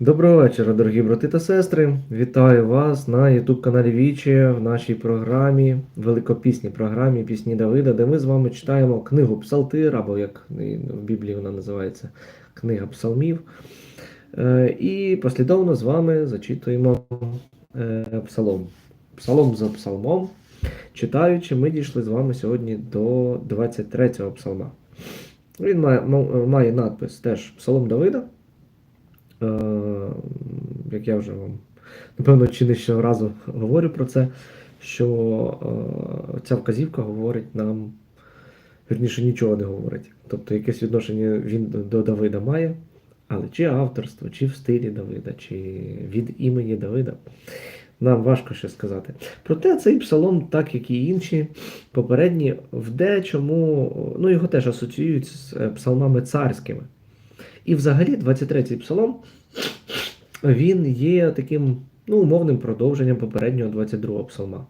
Доброго вечора, дорогі брати та сестри. Вітаю вас на YouTube каналі Вічі в нашій програмі, великопісній програмі Пісні Давида, де ми з вами читаємо книгу Псалтир, або як в Біблії вона називається Книга Псалмів. Е, І послідовно з вами зачитуємо е, псалом. Псалом за псалмом. Читаючи, ми дійшли з вами сьогодні до 23-го псалма. Він має, має надпис теж Псалом Давида. Е, як я вже вам напевно чи не ще разу говорю про це, що е, ця вказівка говорить нам, вірніше нічого не говорить. Тобто якесь відношення він до Давида має, але чи авторство, чи в стилі Давида, чи від імені Давида. Нам важко ще сказати. Проте цей псалом, так як і інші попередні, в дечому, ну його теж асоціюють з е, псалмами царськими. І взагалі 23-й псалом він є таким ну, умовним продовженням попереднього 22-го псалма.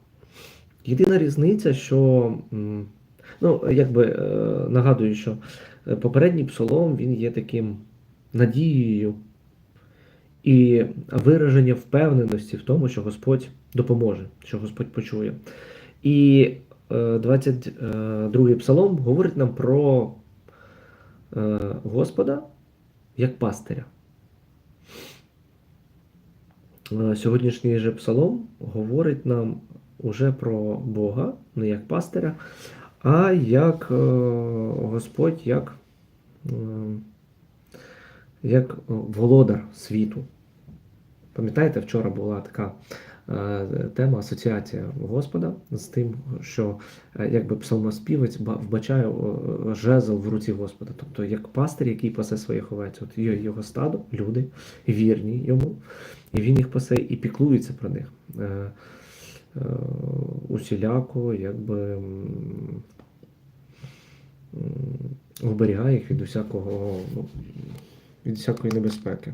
Єдина різниця, що, ну, якби е, нагадую, що е, попередній псалом він є таким надією і вираження впевненості в тому, що Господь допоможе, що Господь почує. І е, 22-й псалом говорить нам про е, Господа як пастиря. Е, Сьогоднішній же псалом говорить нам уже про Бога, не як пастиря, а як е, Господь, як, е, як володар світу. Пам'ятаєте, вчора була така е, тема асоціація Господа з тим, що е, якби псалмоспівець вбачає жезл в руці Господа, тобто як пастир, який пасе своїх овець. От його стадо, люди вірні йому, і він їх пасе і піклується про них. Е, Усіляко, якби оберігає їх від усякого, ну, від всякої небезпеки.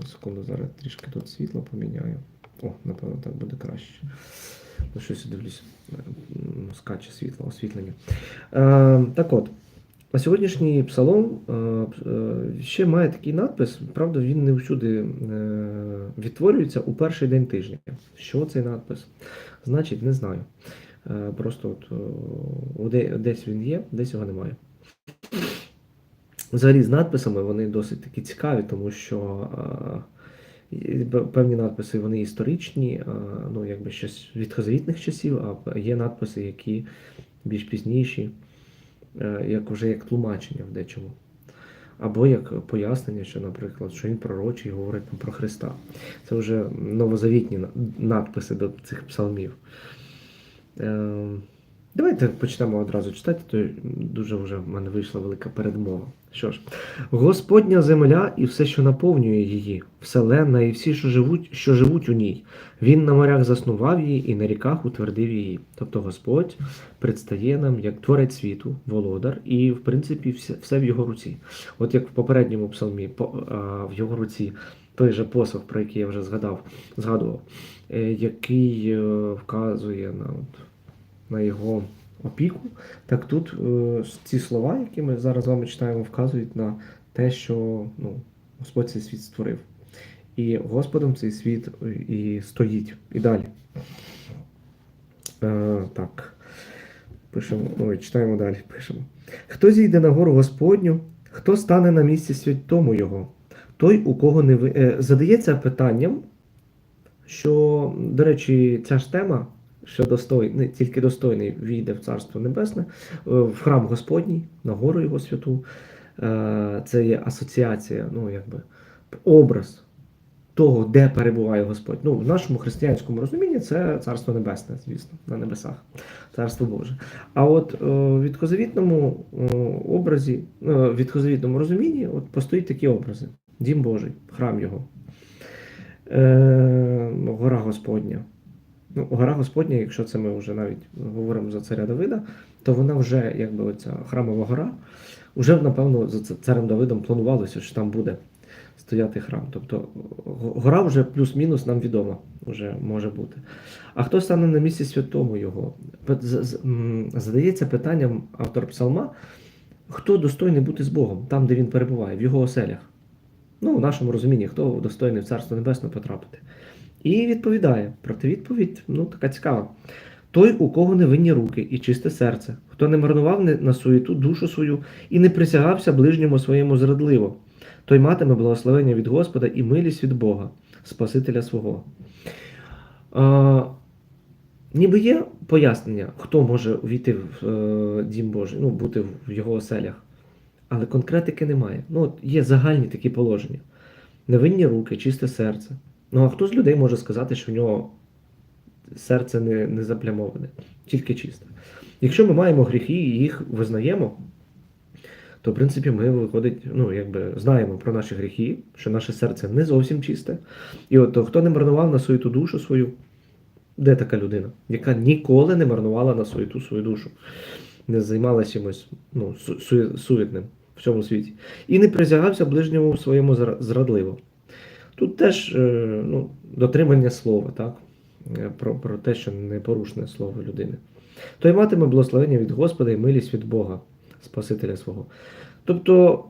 На секунду, зараз трішки тут світло поміняю. О, напевно, так буде краще. Ну, щось дивлюсь, скаче світло, освітлення. Е, так от, а сьогоднішній псалом е, е, ще має такий надпис, правда, він не всюди е, відтворюється у перший день тижня. Що цей надпис? Значить, не знаю. Е, просто от, де- десь він є, десь його немає. Взагалі з надписами вони досить такі цікаві, тому що певні надписи вони історичні, ну якби ще відхозавітних часів, а є надписи, які більш пізніші, е, як вже як тлумачення в дечому. Або як пояснення, що, наприклад, що він пророчий говорить там про Христа. Це вже новозавітні надписи до цих псалмів. Давайте почнемо одразу читати, то дуже вже в мене вийшла велика передмова. Що ж, Господня земля і все, що наповнює її, вселенна і всі, що живуть, що живуть у ній. Він на морях заснував її і на ріках утвердив її. Тобто Господь предстає нам як творець світу, володар, і в принципі все, все в його руці. От як в попередньому псалмі, по, а, в його руці той же посох, про який я вже згадав, згадував, е, який е, вказує на, от, на його опіку. Так тут е, ці слова, які ми зараз з вами читаємо, вказують на те, що ну, Господь цей світ створив. І Господом цей світ е, і стоїть. І далі. Е, так. Пишемо, ой, читаємо далі. Пишемо. Хто зійде на гору Господню, хто стане на місці святому Його? Той, у кого не ви... е, задається питанням, що, до речі, ця ж тема, що достойний, тільки достойний війде в Царство Небесне, е, в храм Господній, на гору Його святу. Е, Це є асоціація, ну, якби образ того, де перебуває Господь. Ну, в нашому християнському розумінні це Царство Небесне, звісно, на небесах, Царство Боже. А от е, в відхозавітному образі, в відхозавітному розумінні от постоїть такі образи: Дім Божий, храм Його, гора Господня. Ну, гора Господня, якщо це ми вже навіть говоримо за царя Давида, то вона вже, якби оця храмова гора, вже, напевно, за царем Давидом планувалося, що там буде стояти храм. Тобто гора вже плюс-мінус нам відома, вже може бути. А хто стане на місці святому його? Задається питанням автор псалма, хто достойний бути з Богом, там, де він перебуває, в його оселях. Ну, в нашому розумінні, хто достойний в Царство Небесне потрапити. І відповідає. Проте відповідь ну, така цікава. Той, у кого невинні руки і чисте серце, хто не марнував на суєту душу свою і не присягався ближньому своєму зрадливо, той матиме благословення від Господа і милість від Бога, Спасителя свого. А, ніби є пояснення, хто може увійти в е, Дім Божий, ну, бути в його оселях. Але конкретики немає. Ну, от є загальні такі положення. Невинні руки, чисте серце. Ну а хто з людей може сказати, що в нього серце не, не заплямоване, тільки чисте. Якщо ми маємо гріхи і їх визнаємо, то в принципі ми виходить, ну якби знаємо про наші гріхи, що наше серце не зовсім чисте. І от то, хто не марнував на свою ту душу свою, де така людина, яка ніколи не марнувала на свою ту свою душу, не займалася чимось ну, су- су- суетним в цьому світі, і не присягався ближньому своєму зрадливо. Тут теж е, ну, дотримання слова, так? Е, Про, про те, що непорушне слово людини. Той матиме благословення від Господа і милість від Бога, Спасителя свого. Тобто,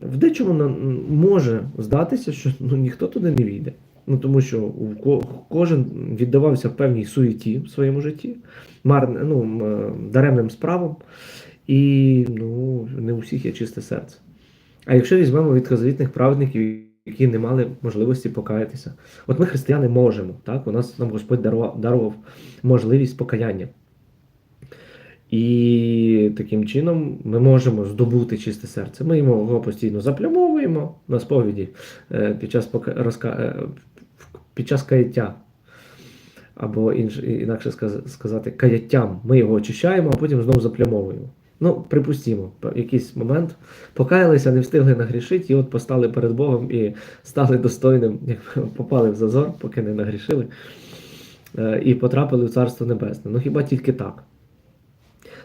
в дечому може здатися, що ну, ніхто туди не війде. Ну, тому що кожен віддавався певній суєті в своєму житті, марне, ну, е, даремним справам, і ну, не у всіх є чисте серце. А якщо візьмемо відказовітних праведників, які не мали можливості покаятися, от ми, християни, можемо. Так? У нас нам Господь дарував, можливість покаяння. І таким чином ми можемо здобути чисте серце. Ми його постійно заплямовуємо на сповіді е, під час, розка... е, під час каяття. Або інакше сказати, каяттям. Ми його очищаємо, а потім знову заплямовуємо. Ну, припустімо, в якийсь момент покаялися, не встигли нагрішити, і от постали перед Богом і стали достойним, як попали в зазор, поки не нагрішили, е, і потрапили в Царство Небесне. Ну хіба тільки так?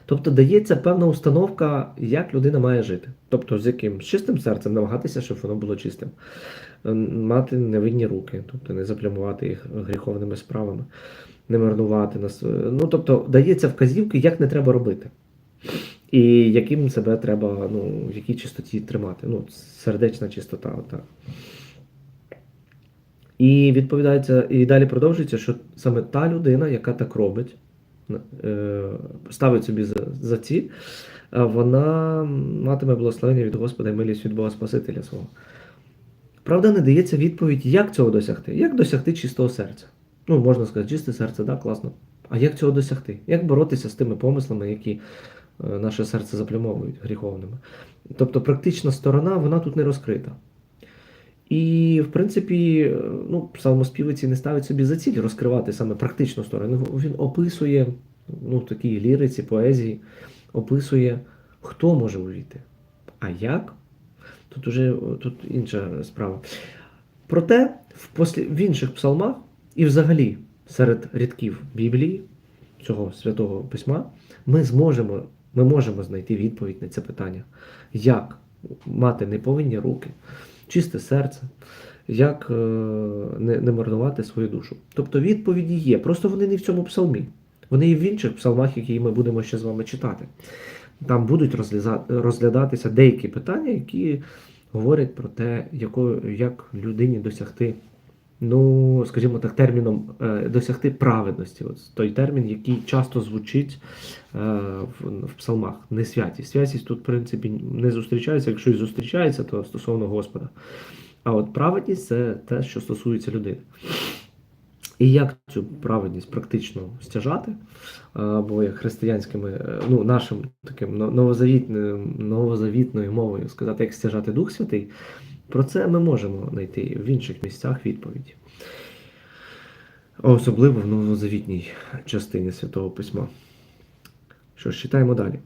Тобто дається певна установка, як людина має жити. Тобто, з яким з чистим серцем намагатися, щоб воно було чистим, Е, мати невинні руки, тобто не заплямувати їх гріховними справами, не марнувати нас. Ну, тобто, дається вказівки, як не треба робити. І яким себе треба, ну, в якій чистоті тримати. Ну, сердечна чистота. Отак. І відповідається, і далі продовжується, що саме та людина, яка так робить, е, ставить собі за, за ціль, е, вона матиме благословення від Господа і милість від Бога Спасителя свого. Правда, не дається відповідь, як цього досягти, як досягти чистого серця. Ну, можна сказати, чисте серце, да, класно. А як цього досягти? Як боротися з тими помислами, які наше серце заплямовують гріховними? Тобто практична сторона, вона тут не розкрита. І, в принципі, е, ну, псалмоспівець не ставить собі за ціль розкривати саме практичну сторону. Він описує ну, в такій ліриці, поезії, описує, хто може увійти. А як? Тут уже тут інша справа. Проте в, послі, в інших псалмах і взагалі серед рядків Біблії, цього святого письма, ми зможемо, ми можемо знайти відповідь на це питання. Як мати неповинні руки, чисте серце, як е, не, не марнувати свою душу. Тобто відповіді є, просто вони не в цьому псалмі. Вони і в інших псалмах, які ми будемо ще з вами читати. Там будуть розглядатися деякі питання, які говорять про те, якою, як людині досягти, ну, скажімо так, терміном е, досягти праведності. От той термін, який часто звучить е, в, псалмах, не святість. Святість тут, в принципі, не зустрічається. Якщо і зустрічається, то стосовно Господа. А от праведність це те, що стосується людини. І як цю праведність практично стяжати, або як християнськими, е, ну, нашим таким новозавітною мовою сказати, як стяжати Дух Святий, про це ми можемо знайти в інших місцях відповіді. Особливо в новозавітній частині Святого Письма. Що ж, читаємо далі.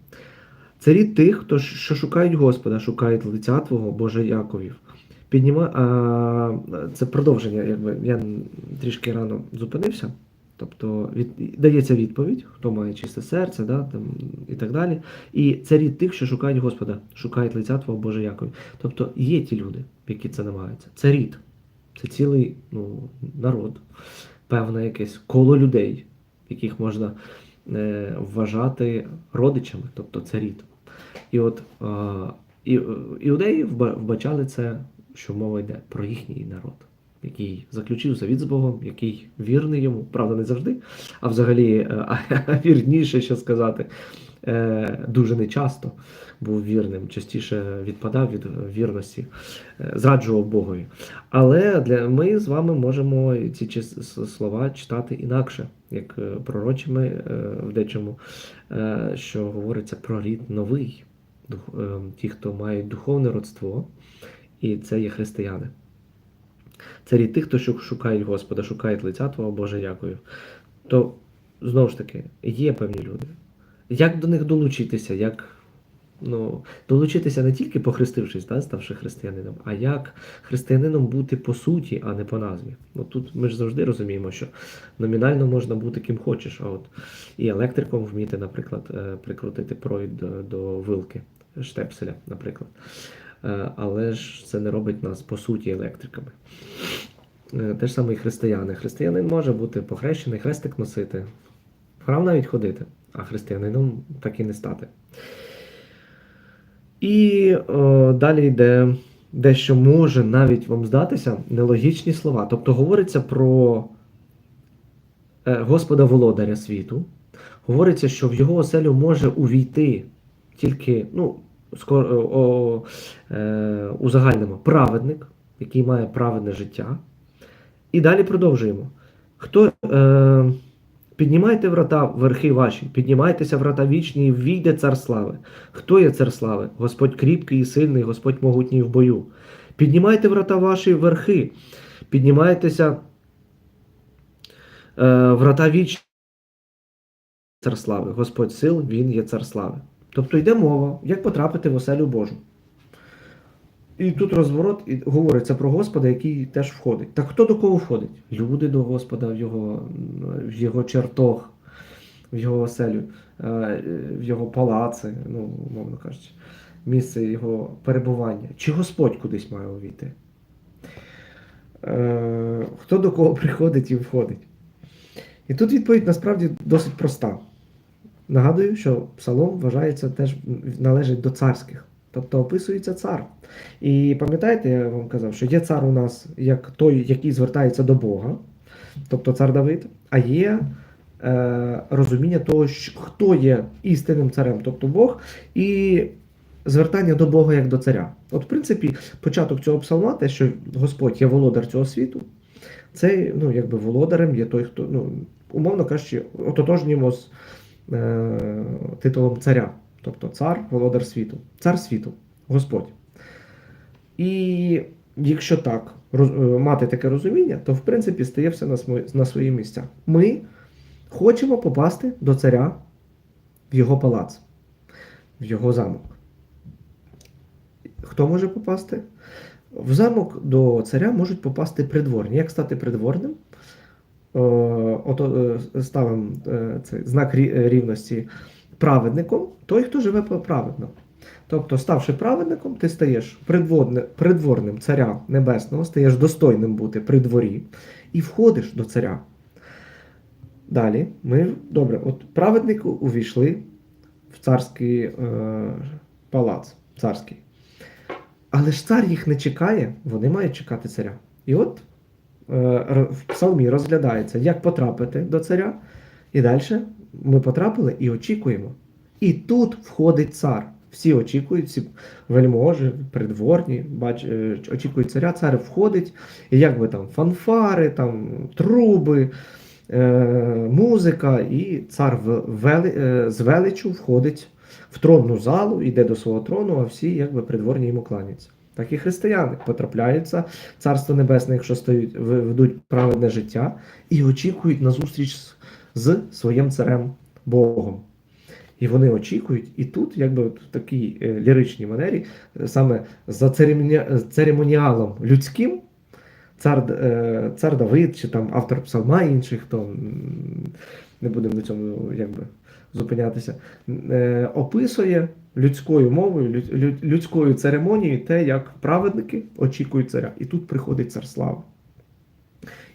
Це рід тих, хто що шукають Господа, шукають лиця Твого, Боже Яковів. Підніма... Це продовження, якби я трішки рано зупинився. Тобто від... дається відповідь, хто має чисте серце, да, там, і так далі. І це рід тих, що шукають Господа, шукають лиця Твого Боже Якові. Тобто є ті люди, які це намагаються. Це рід, це цілий ну, народ, певне якесь коло людей, яких можна е, вважати родичами, тобто це рід. І от е, іудеї вбачали це що мова йде про їхній народ, який заключив завіт з Богом, який вірний йому, правда, не завжди, а взагалі е, вірніше, що сказати, е, дуже нечасто був вірним, частіше відпадав від вірності, е, зраджував Богові. Але для ми з вами можемо ці слова читати інакше, як пророчими в дечому, що говориться про рід новий, ті, хто мають духовне родство, і це є християни. Це рід тих, хто шукають Господа, шукають лиця Твого, Боже, дякую. То знову ж таки, є певні люди. Як до них долучитися? Як ну, долучитися не тільки похрестившись, да, ставши християнином, а як християнином бути по суті, а не по назві. Ну, тут ми ж завжди розуміємо, що номінально можна бути ким хочеш, а от і електриком вміти, наприклад, е, прикрутити провід до, до вилки штепселя, наприклад. Е, Але ж це не робить нас по суті електриками. Е, Те ж саме і християни. Християнин може бути похрещений, хрестик носити, в храм навіть ходити, а християнином так і не стати. І о, далі йде дещо може навіть вам здатися нелогічні слова. Тобто говориться про е, Господа Володаря світу. Говориться, що в його оселю може увійти тільки, ну, узагальнимо, праведник, який має праведне життя. І далі продовжуємо. Хто е, піднімайте врата верхи ваші, піднімайтеся врата вічні, і війде цар слави. Хто є цар слави? Господь кріпкий і сильний, Господь могутній в бою. Піднімайте врата ваші верхи, піднімайтеся е, врата вічні. Цар слави. Господь сил, Він є цар слави. Тобто йде мова, як потрапити в оселю Божу. І тут розворот і говориться про Господа, який теж входить. Так хто до кого входить? Люди до Господа в його, в його чертог, в його оселю, е, в його палаци, ну, умовно кажучи, місце його перебування. Чи Господь кудись має увійти? Е, Хто до кого приходить і входить? І тут відповідь насправді досить проста. Нагадую, що псалом вважається теж належить до царських, тобто описується цар. І пам'ятаєте, я вам казав, що є цар у нас як той, який звертається до Бога, тобто цар Давид, а є е, розуміння того, хто є істинним царем, тобто Бог, і звертання до Бога як до царя. От, в принципі, початок цього псалма, те, що Господь є володар цього світу, це ну, якби володарем є той, хто, ну, умовно кажучи, е, титулом царя, тобто цар, володар світу, цар світу, Господь. І якщо так е, мати таке розуміння, то в принципі стає все на свої місця. Ми хочемо попасти до царя в його палац, в його замок. Хто може попасти? В замок до царя можуть попасти придворні. Як стати придворним? Е, е, ставимо е, цей знак рівності праведником, той, хто живе праведно. Тобто, ставши праведником, ти стаєш придворним царя небесного, стаєш достойним бути при дворі і входиш до царя. Далі ми добре, от праведники увійшли в царський е, палац, царський. Але ж цар їх не чекає, вони мають чекати царя. І от в псалмі розглядається, як потрапити до царя. І далі ми потрапили і очікуємо. І тут входить цар. Всі очікують, всі вельможі, придворні, бач, е, очікують царя, цар входить, і як би там фанфари, там труби, е, музика, і цар вели, е, з величу входить в тронну залу, йде до свого трону, а всі якби придворні йому кланяться. Так і християни потрапляються, царство небесне, якщо стають, ведуть праведне життя, і очікують на зустріч з, з своїм царем Богом. І вони очікують, і тут, якби в такій е, ліричній манері, е, саме за церемоні- церемоніалом людським, цар, е, цар Давид чи там автор псалма інших, хто не будемо на цьому якби зупинятися, е, описує людською мовою, лю- лю- людською церемонією те, як праведники очікують царя. І тут приходить цар слави.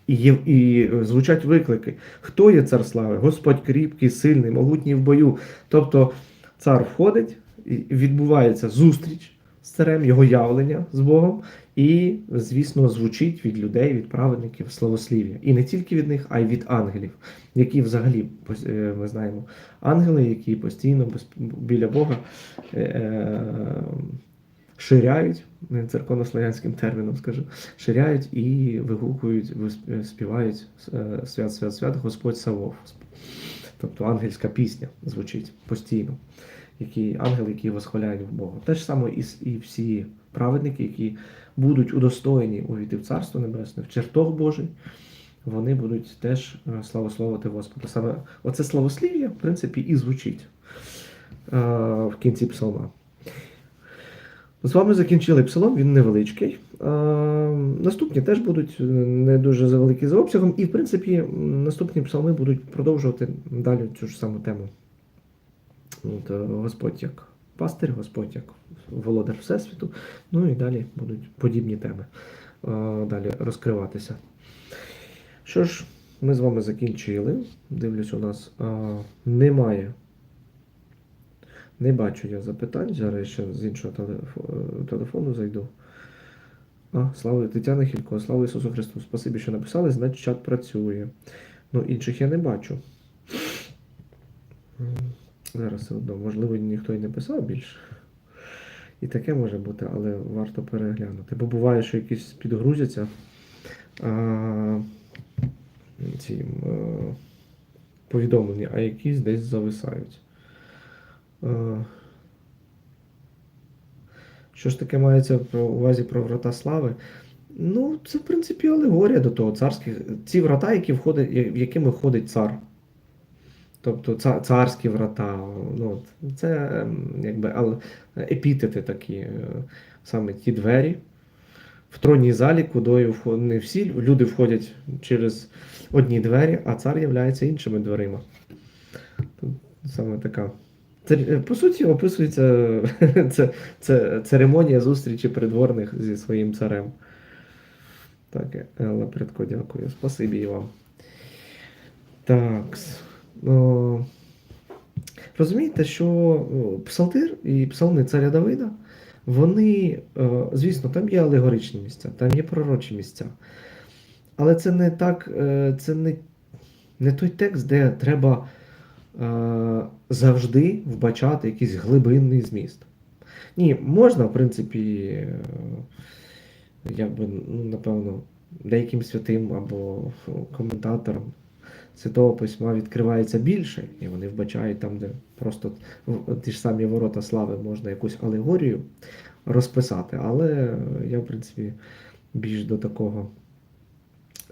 І, є, і звучать виклики. Хто є цар слави? Господь кріпкий, сильний, могутній в бою. Тобто цар входить, і відбувається зустріч з царем, його явлення з Богом, і, звісно, звучить від людей, від праведників славослів'я. І не тільки від них, а й від ангелів, які взагалі е, ми знаємо ангели, які постійно біля Бога е, е, ширяють, не церковнослов'янським терміном скажу, ширяють і вигукують, співають свят, свят, свят, Господь Савов. Тобто ангельська пісня звучить постійно. Які ангели, які восхваляють в Бога. Те ж саме і всі праведники, які будуть удостоєні увійти в Царство Небесне, в чертог Божий, вони будуть теж е, славословити Господа. Саме оце славослів'я, в принципі, і звучить е, в кінці псалма. З вами закінчили псалом, він невеличкий. Е, наступні теж будуть не дуже завеликі за обсягом, і, в принципі, наступні псалми будуть продовжувати далі цю ж саму тему. От, Господь як пастир, Господь як володар Всесвіту. Ну і далі будуть подібні теми е, далі розкриватися. Що ж, ми з вами закінчили. Дивлюсь, у нас е, немає. Не бачу я запитань. Зараз ще з іншого е, телефону зайду. А, слава Тетяна Хілько, слава Ісусу Христу. Спасибі, що написали, значить чат працює. Ну, інших я не бачу. Зараз все одно, можливо, ніхто і не писав більше. І таке може бути, але варто переглянути. Бо буває, що якісь підгрузяться а, ці м, е, повідомлення, а якісь десь зависають. Е, Що ж таке мається про увазі про врата слави? Ну, це, в принципі, алегорія до того царських. Ці врата, які входить, якими входить цар. Тобто царські врата. Ну, це ем, якби ал- епітети такі, е, саме ті двері. В тронній залі, кудою не всі люди входять через одні двері, а цар являється іншими дверима. Саме така. Е, по суті, описується це, це церемонія зустрічі придворних зі своїм царем. Так, Елла Предко, дякую. Спасибі вам. Так. О, розумієте, що псалтир і псалми царя Давида, вони, е, звісно, там є алегоричні місця, там є пророчі місця. Але це не так, е, це не, не той текст, де треба е, завжди вбачати якийсь глибинний зміст. Ні, можна, в принципі, е, якби, ну, напевно, деяким святим або коментаторам Святого Письма відкривається більше, і вони вбачають там, де просто ті ж самі ворота слави можна якусь алегорію розписати. Але я, в принципі, більш до такого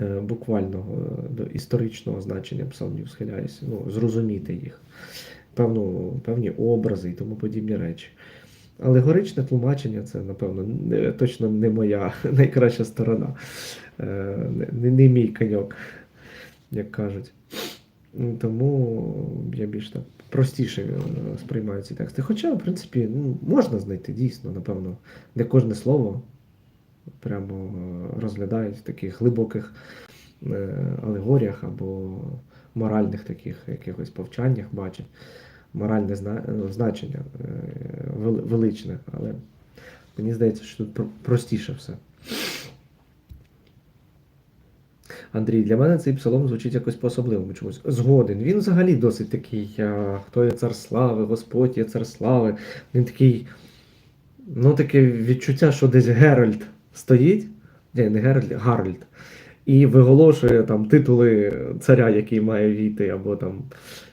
е, буквального, е, до історичного значення псалмів схиляюся, ну, зрозуміти їх, певну, певні образи і тому подібні речі. Алегоричне тлумачення це, напевно, не, точно не моя найкраща сторона, е, не, не, не мій коньок, як кажуть. Тому я більш так простіше е, сприймаю ці тексти. Хоча, в принципі, ну, можна знайти дійсно, напевно, де кожне слово прямо е, розглядають в таких глибоких е, алегоріях або моральних таких якихось повчаннях бачать моральне зна- значення величне, але мені здається, що тут простіше все. Андрій, для мене цей псалом звучить якось по-особливому чомусь. Згоден. Він взагалі досить такий, хто є цар слави, Господь є цар слави. Він такий, ну таке відчуття, що десь Геральт стоїть, ні, не Геральт, Гарольд, і виголошує там титули царя, який має війти, або там,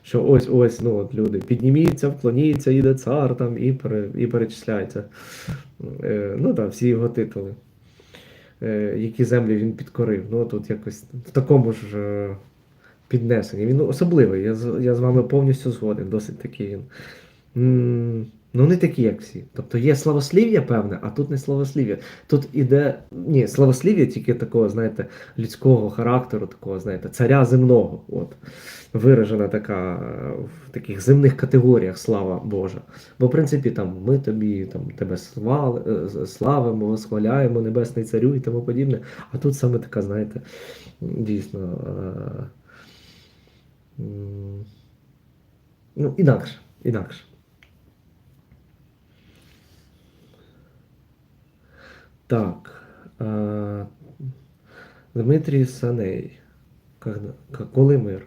що ось ось, ну от люди, підніміться, вклоніться, іде цар там, і, пере, і перечисляється. Е, ну так, всі його титули е, які землі він підкорив. Ну, тут якось в такому ж е, піднесенні. Він особливий, я, я з вами повністю згоден, досить такий він. Ну, не такі, як всі. Тобто є славослів'я певне, а тут не славослів'я. Тут іде. Ні, славослів'я тільки такого, знаєте, людського характеру, такого, знаєте, царя земного. От. Виражена така в таких земних категоріях слава Божа. Бо, в принципі, там ми тобі там, тебе слали, е, славимо, восхваляємо, Небесний Царю і тому подібне. А тут саме така, знаєте, дійсно. е, Ну, інакше, інакше. Так. А, Дмитрій Саней. Коли мир?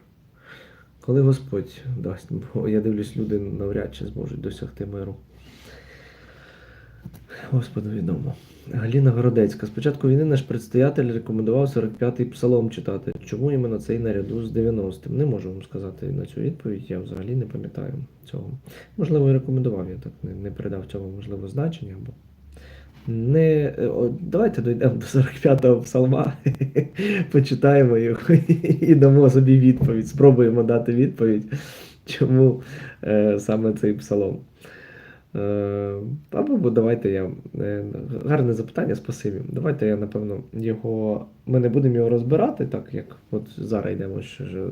Коли Господь дасть, бо я дивлюсь, люди навряд чи зможуть досягти миру. Господу відомо. Галіна Городецька. Спочатку війни наш предстоятель рекомендував 45-й псалом читати. Чому іменно цей наряду з 90-м? Не можу вам сказати на цю відповідь, я взагалі не пам'ятаю цього. Можливо, і рекомендував, я так не, передав цьому можливо значення. Бо... Не... е, Давайте дійдемо до 45-го псалма, почитаємо його і дамо собі відповідь. Спробуємо дати відповідь, чому е, саме цей псалом. Е, Або давайте я. Гарне запитання, спасибі. Давайте я, напевно, його. Ми не будемо його розбирати, так як от зараз йдемо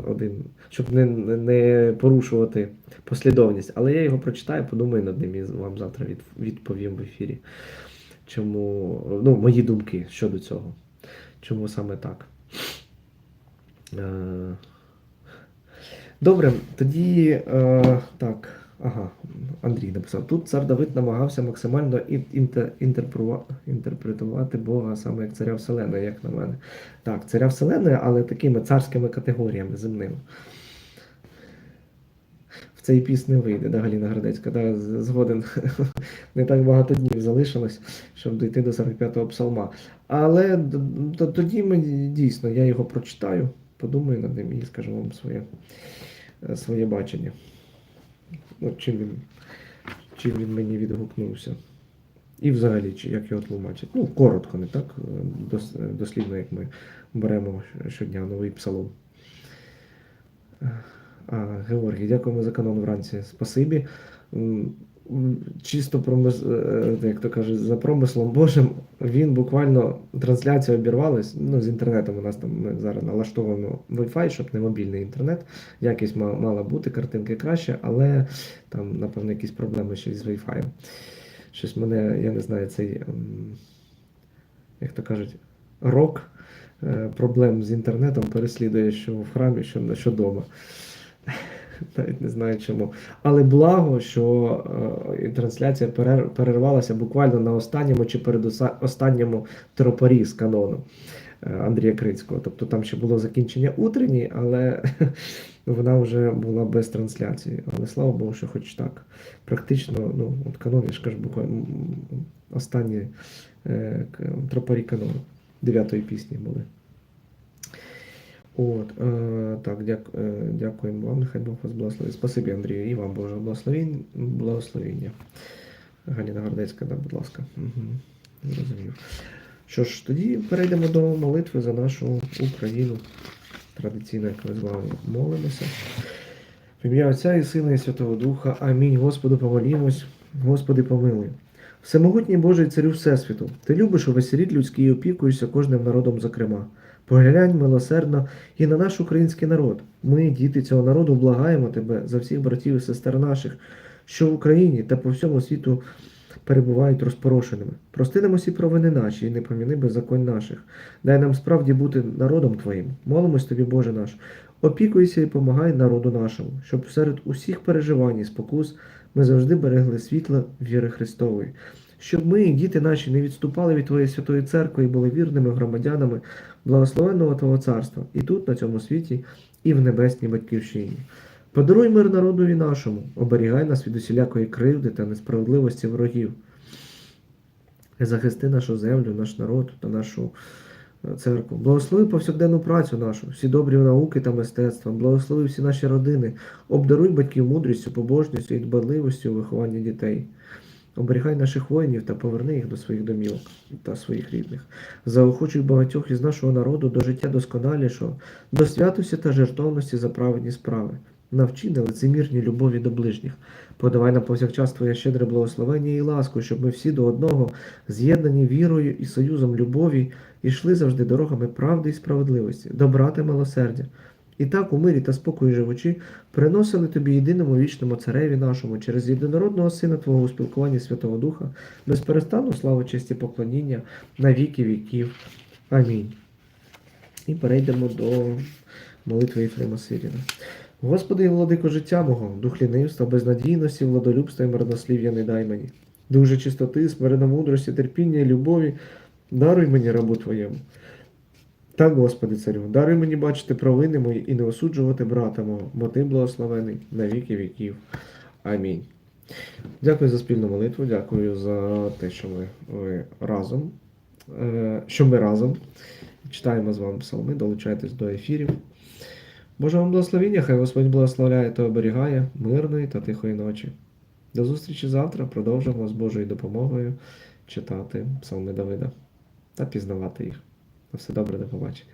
один, щоб не, не- порушувати послідовність. Але я його прочитаю, подумаю над ним і вам завтра від, відповім в ефірі. Чому. Ну, мої думки щодо цього. Чому саме так? Е, Добре, тоді е, так. Ага, Андрій написав. Тут цар Давид намагався максимально інтерпретувати Бога саме як царя Вселеної, як на мене. Так, царя Вселеної, але такими царськими категоріями земними. Цей піс не вийде, да, Галіна Градецька, да, згоден. Не так багато днів залишилось, щоб дійти до 45-го псалма. Але тоді ми дійсно я його прочитаю, подумаю над ним і скажу вам своє, е, своє бачення. Ну, чим він, чим він мені відгукнувся. І взагалі, чи як його тлумачать. Ну, коротко, не так е, е, дослідно, як ми беремо щодня новий псалом. Георгій, дякуємо за канон вранці. Спасибі. Чисто промис... е, як то кажуть, за промислом Божим, він буквально трансляція обірвалась. Ну, з інтернетом у нас там ми зараз налаштовуємо Wi-Fi, щоб не мобільний інтернет. Якість ма- мала бути, картинки краще, але там, напевно, якісь проблеми ще з Wi-Fi. Щось мене, я не знаю, цей, як то кажуть, рок е, проблем з інтернетом переслідує що в храмі, що, що вдома. Навіть не знаю чому. Але благо, що е, трансляція перервалася буквально на останньому чи передостанньому тропарі з канону е, Андрія Крицького. Тобто там ще було закінчення утренній, але вона вже була без трансляції. Але слава Богу, що хоч так. Практично, ну, от канон, я ж кажу, буквально останні е, тропарі канону дев'ятої пісні були. От, е, так, дяк, е, дякуємо вам, нехай Бог вас благословить. Спасибі, Андрію, і вам Боже благословіння. благословіння. Галіна Гордецька, да, будь ласка. Угу. Зрозумів. Що ж, тоді перейдемо до молитви за нашу Україну. Традиційно, як ми з вами молимося. В ім'я Отця і Сина і Святого Духа. Амінь. Господу помолімось, Господи помилуй. Всемогутній Божий царю Всесвіту, ти любиш увесь рід людський і опікуєшся кожним народом, зокрема. Поглянь милосердно і на наш український народ. Ми, діти цього народу, благаємо тебе за всіх братів і сестер наших, що в Україні та по всьому світу перебувають розпорошеними. Прости нам усі провини наші і не поміни беззаконь наших. Дай нам справді бути народом Твоїм. Молимось тобі, Боже наш. Опікуйся і помагай народу нашому, щоб серед усіх переживань і спокус ми завжди берегли світло віри Христової. Щоб ми, діти наші, не відступали від Твоєї святої церкви і були вірними громадянами благословенного Твого царства і тут, на цьому світі, і в небесній батьківщині. Подаруй мир народові нашому, оберігай нас від усілякої кривди та несправедливості ворогів. Захисти нашу землю, наш народ та нашу е, церкву. Благослови повсякденну працю нашу, всі добрі науки та мистецтва, благослови всі наші родини, обдаруй батьків мудрістю, побожністю і дбадливостю у вихованні дітей. Оберігай наших воїнів та поверни їх до своїх домівок та своїх рідних. Заохочуй багатьох із нашого народу до життя досконалішого, до святості та жертовності за праведні справи. Навчи на лицемірній любові до ближніх. Подавай нам повсякчас Твоє щедре благословення і ласку, щоб ми всі до одного, з'єднані вірою і союзом любові, йшли завжди дорогами правди і справедливості, добра та милосердя. І так у мирі та спокої живучи, приносили тобі єдиному вічному цареві нашому через єдинородного Сина Твого у спілкуванні Святого Духа, безперестанну славу, честь і поклоніння на віки віків. Амінь. І перейдемо до молитви Єфрема Сиріна. Господи владико життя мого, дух лінивства, безнадійності, владолюбства і марнослів'я не дай мені. Дух же чистоти, смиреномудрості, терпіння і любові, Даруй мені рабу твоєму. Так, Господи царю, даруй мені бачити провини мої і не осуджувати брата мого, бо ти благословений на віки віків. Амінь. Дякую за спільну молитву, дякую за те, що ми, ви разом, е, що ми разом читаємо з вами псалми, долучайтесь до ефірів. Боже вам благословіння, хай Господь благословляє та оберігає мирної та тихої ночі. До зустрічі завтра. Продовжимо з Божою допомогою читати псалми Давида та пізнавати їх. На все добре, до побачення.